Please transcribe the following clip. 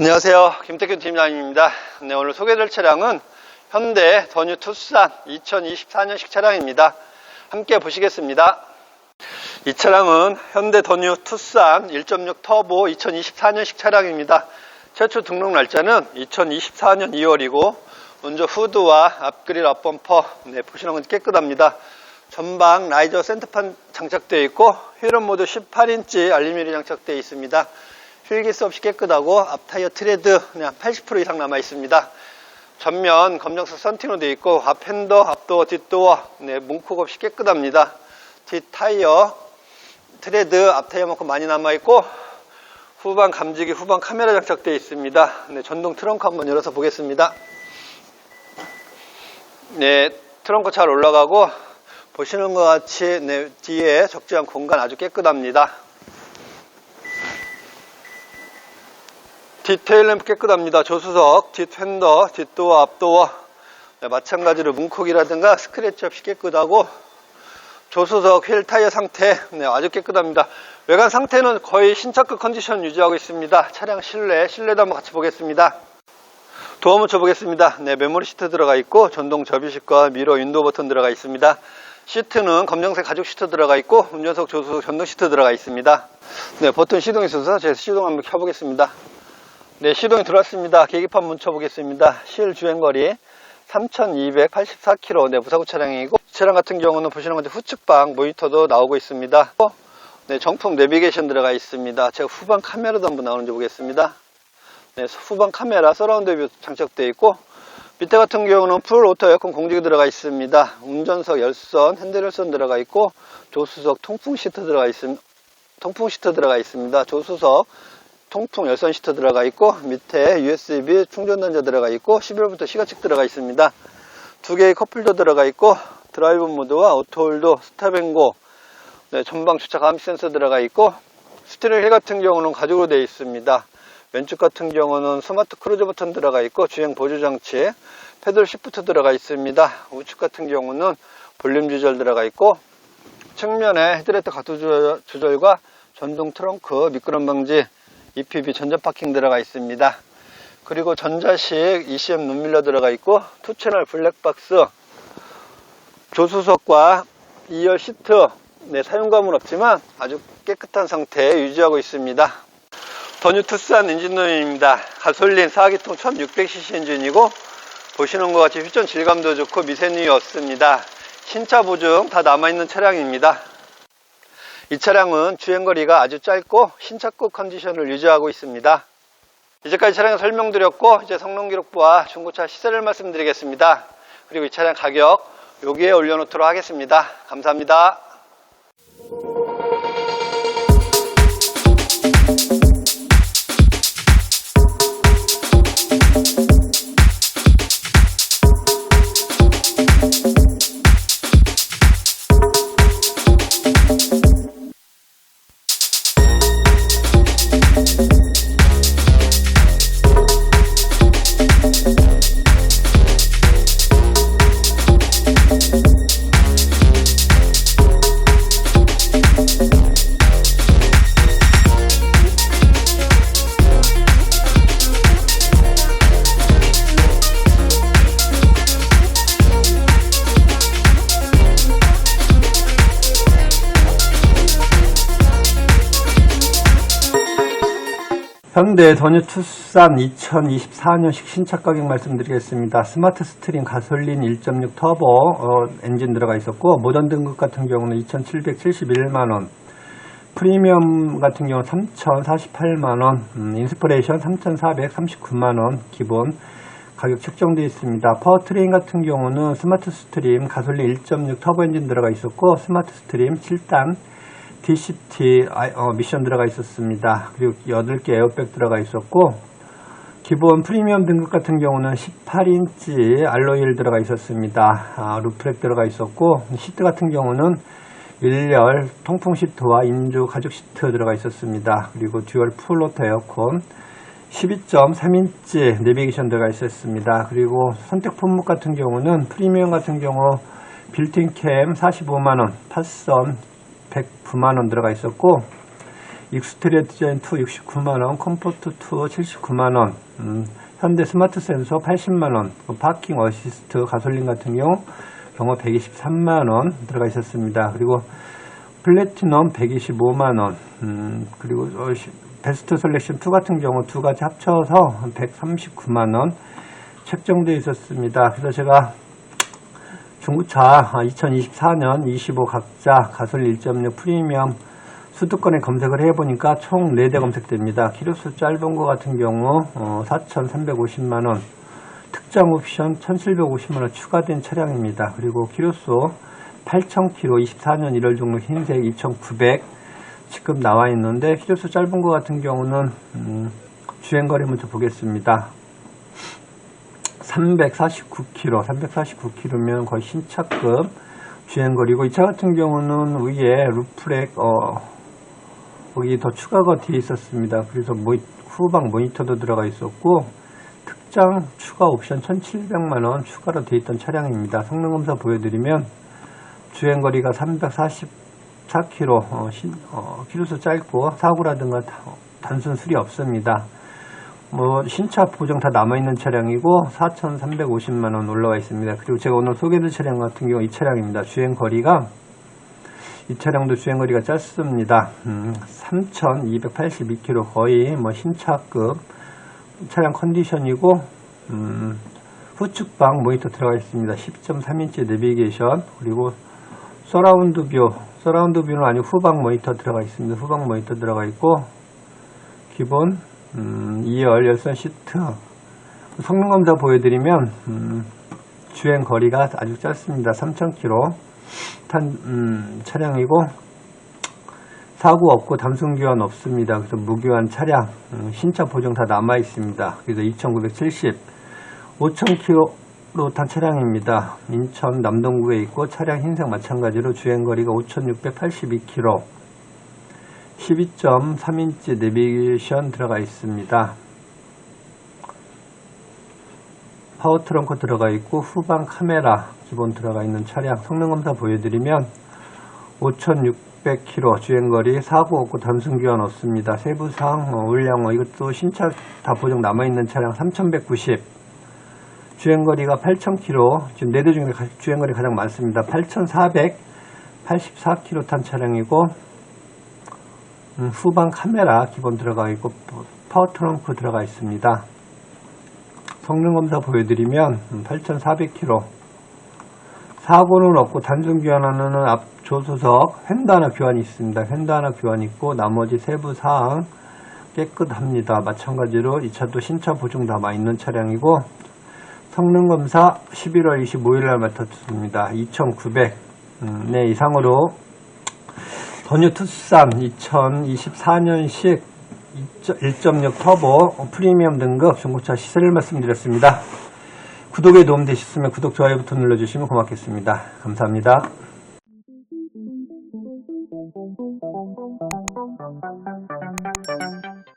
안녕하세요. 김태균 팀장입니다. 네, 오늘 소개될 차량은 현대 더뉴 투싼 2024년식 차량입니다. 함께 보시겠습니다. 이 차량은 현대 더뉴 투싼 1.6 터보 2024년식 차량입니다. 최초 등록 날짜는 2024년 2월이고 운전 후드와 앞그릴 앞범퍼 네, 보시는 건 깨끗합니다. 전방 라이저 센터판 장착되어 있고 휠은 모두 18인치 알루미늄 장착되어 있습니다. 휠기스 없이 깨끗하고 앞 타이어 트레드 그냥 80% 이상 남아 있습니다. 전면 검정색 선팅으로 되어 있고 앞 핸더, 앞도어, 뒷도어 네, 문콕 없이 깨끗합니다. 뒷 타이어 트레드 앞 타이어만큼 많이 남아 있고 후방 감지기, 후방 카메라 장착되어 있습니다. 네, 전동 트렁크 한번 열어서 보겠습니다. 네, 트렁크 잘 올라가고 보시는 것 같이 네, 뒤에 적재한 공간 아주 깨끗합니다. 디테일 램프 깨끗합니다. 조수석, 뒷 팬더, 뒷도어, 앞도어 네, 마찬가지로 문콕이라든가 스크래치 없이 깨끗하고 조수석 휠 타이어 상태 네, 아주 깨끗합니다. 외관 상태는 거의 신차급 컨디션 유지하고 있습니다. 차량 실내, 실내도 한번 같이 보겠습니다. 도어 묻혀 보겠습니다. 네, 메모리 시트 들어가 있고 전동 접이식과 미러 윈도우 버튼 들어가 있습니다. 시트는 검정색 가죽 시트 들어가 있고 운전석 조수석 전동 시트 들어가 있습니다. 네, 버튼 시동이 있어서 제가 시동 한번 켜보겠습니다. 네, 시동이 들어왔습니다. 계기판 문 쳐 보겠습니다. 실 주행거리 3,284km 네, 무사고 차량이고 이 차량 같은 경우는 보시는 것처럼 후측방 모니터도 나오고 있습니다. 네, 정품 내비게이션 들어가 있습니다. 제가 후방 카메라도 한번 나오는지 보겠습니다. 네, 후방 카메라 서라운드 뷰 장착되어 있고 밑에 같은 경우는 풀 오토 에어컨 공직이 들어가 있습니다. 운전석 열선, 핸들 열선 들어가 있고 조수석 통풍 시트 들어가 있습니다. 통풍 시트 들어가 있습니다. 조수석 통풍 열선 시트 들어가 있고 밑에 USB 충전 단자 들어가 있고 11부터 시가측 들어가 있습니다. 두 개의 컵홀더 들어가 있고 드라이브 모드와 오토홀더 스탑앤고 네, 전방 주차 감시 센서 들어가 있고 스티링 휠 같은 경우는 가죽으로 되어 있습니다. 왼쪽 같은 경우는 스마트 크루즈 버튼 들어가 있고 주행 보조 장치 패들 시프트 들어가 있습니다. 우측 같은 경우는 볼륨 조절 들어가 있고 측면에 가도 조절- 조절과 전동 트렁크 미끄럼 방지 EPB 전자 파킹 들어가 있습니다. 그리고 전자식 ECM 눈밀러 들어가 있고 투 채널 블랙박스 조수석과 2열 시트 네, 사용감은 없지만 아주 깨끗한 상태 유지하고 있습니다. 더뉴 투싼 엔진룸입니다. 가솔린 4기통 1600cc 엔진이고 보시는 것 같이 휘전 질감도 좋고 미세누이 없습니다. 신차 보증 다 남아있는 차량입니다. 이 차량은 주행거리가 아주 짧고 신차급 컨디션을 유지하고 있습니다. 이제까지 차량 설명드렸고 이제 성능기록부와 중고차 시세를 말씀드리겠습니다. 그리고 이 차량 가격 여기에 올려놓도록 하겠습니다. 감사합니다. 현대 더뉴 투싼 2024년식 신차 가격 말씀드리겠습니다. 스마트 스트림 가솔린 1.6 터보 어, 엔진 들어가 있었고 모던 등급 같은 경우는 2,771만원 프리미엄 같은 경우는 3,048만원 음, 인스퍼레이션 3,439만원 기본 가격 책정되어 있습니다. 파워트레인 같은 경우는 스마트 스트림 가솔린 1.6 터보 엔진 들어가 있었고 스마트 스트림 7단 DCT 아- 어, 미션 들어가 있었습니다. 그리고 8개 에어백 들어가 있었고 기본 프리미엄 등급 같은 경우는 18인치 알로이를 들어가 있었습니다. 아, 루프렉 들어가 있었고 시트 같은 경우는 1열 통풍 시트와 인조 가죽 시트 들어가 있었습니다. 그리고 듀얼 풀로터 에어컨 12.3인치 내비게이션 들어가 있었습니다. 그리고 선택 품목 같은 경우는 프리미엄 같은 경우 빌트인 캠 45만원, 팟선 109만 원 들어가 있었고 익스트리어 디자인 2 69만 원, 컴포트 2 79만 원, 음, 현대 스마트 센서 80만 원, 파킹 어시스트 가솔린 같은 경우 경호 123만 원 들어가 있었습니다. 그리고 플래티넘 125만 원, 음, 그리고 베스트 셀렉션 2 같은 경우 두 가지 합쳐서 139만 원 책정되어 있었습니다. 그래서 제가 중고차 2024년 25 각자 가솔린 1.6 프리미엄 수도권에 검색을 해보니까 총 4대 검색됩니다. 키로수 짧은 거 같은 경우 어, 4,350만원, 특장 옵션 1,750만원 추가된 차량입니다. 그리고 키로수 8,000km 24년 1월 종로 흰색 2,900 지금 나와 있는데 키로수 짧은 거 같은 경우는 음, 주행거리 먼저 보겠습니다. 349km, 349km면 거의 신차급 주행거리고 이 차 같은 경우는 위에 루프렉 어, 거기 더 추가가 되어 있었습니다. 그래서 모이- 후방 모니터도 들어가 있었고 특장 추가 옵션 1,700만원 추가로 되어 있던 차량입니다. 성능 검사 보여드리면 주행거리가 344km 어, 신, 어, 키로수 짧고 사고라든가 다- 단순 수리 없습니다. 뭐 신차 보정 다 남아있는 차량이고 4,350만원 올라와 있습니다. 그리고 제가 오늘 소개해드릴 차량 같은 경우 이 차량입니다. 주행 거리가 이 차량도 주행 거리가 짧습니다. 음, 3,282km 거의 뭐 신차급 차량 컨디션이고 음, 후측방 모니터 들어가 있습니다. 10.3인치 내비게이션 그리고 서라운드 뷰 서라운드 뷰는 아니고 후방 모니터 들어가 있습니다. 후방 모니터 들어가 있고 기본 음, 2열 열선 시트 성능 검사 보여드리면 음, 주행 거리가 아주 짧습니다. 3,000km 탄 음, 차량이고 사고 없고 담승 교환 없습니다. 그래서 무교환 차량 음, 신차 보정 다 남아 있습니다. 그래서 2,970 5,000km로 탄 차량입니다. 인천 남동구에 있고 차량 흰색 마찬가지로 주행 거리가 5,682km 12.3인치 내비게이션 들어가 있습니다. 파워 트렁크 들어가 있고 후방 카메라 기본 들어가 있는 차량 성능 검사 보여드리면 5,600km 주행거리 사고 없고 단순 교환 없습니다. 세부상 어, 올량어 이것도 신차 다 보정 남아있는 차량 3,190 주행거리가 8,000km 지금 4대 중에 가- 주행거리 가장 많습니다. 8,484km 탄 차량이고 음, 후방 카메라 기본 들어가 있고 파워 트렁크 들어가 있습니다. 성능 검사 보여드리면 8,400km 사고는 없고 단순 교환하는 앞 조수석 휀다 하나 교환이 있습니다. 휀다 하나 교환 있고 나머지 세부 사항 깨끗합니다. 마찬가지로 이 차도 신차 보증 담아 있는 차량이고 성능 검사 11월 25일 날 맡았습니다. 2,900. 음, 네, 이상으로 더뉴 투싼 2024년식 1.6 터보 프리미엄 등급 중고차 시세를 말씀드렸습니다. 구독에 도움되셨으면 구독, 좋아요 버튼 눌러주시면 고맙겠습니다. 감사합니다.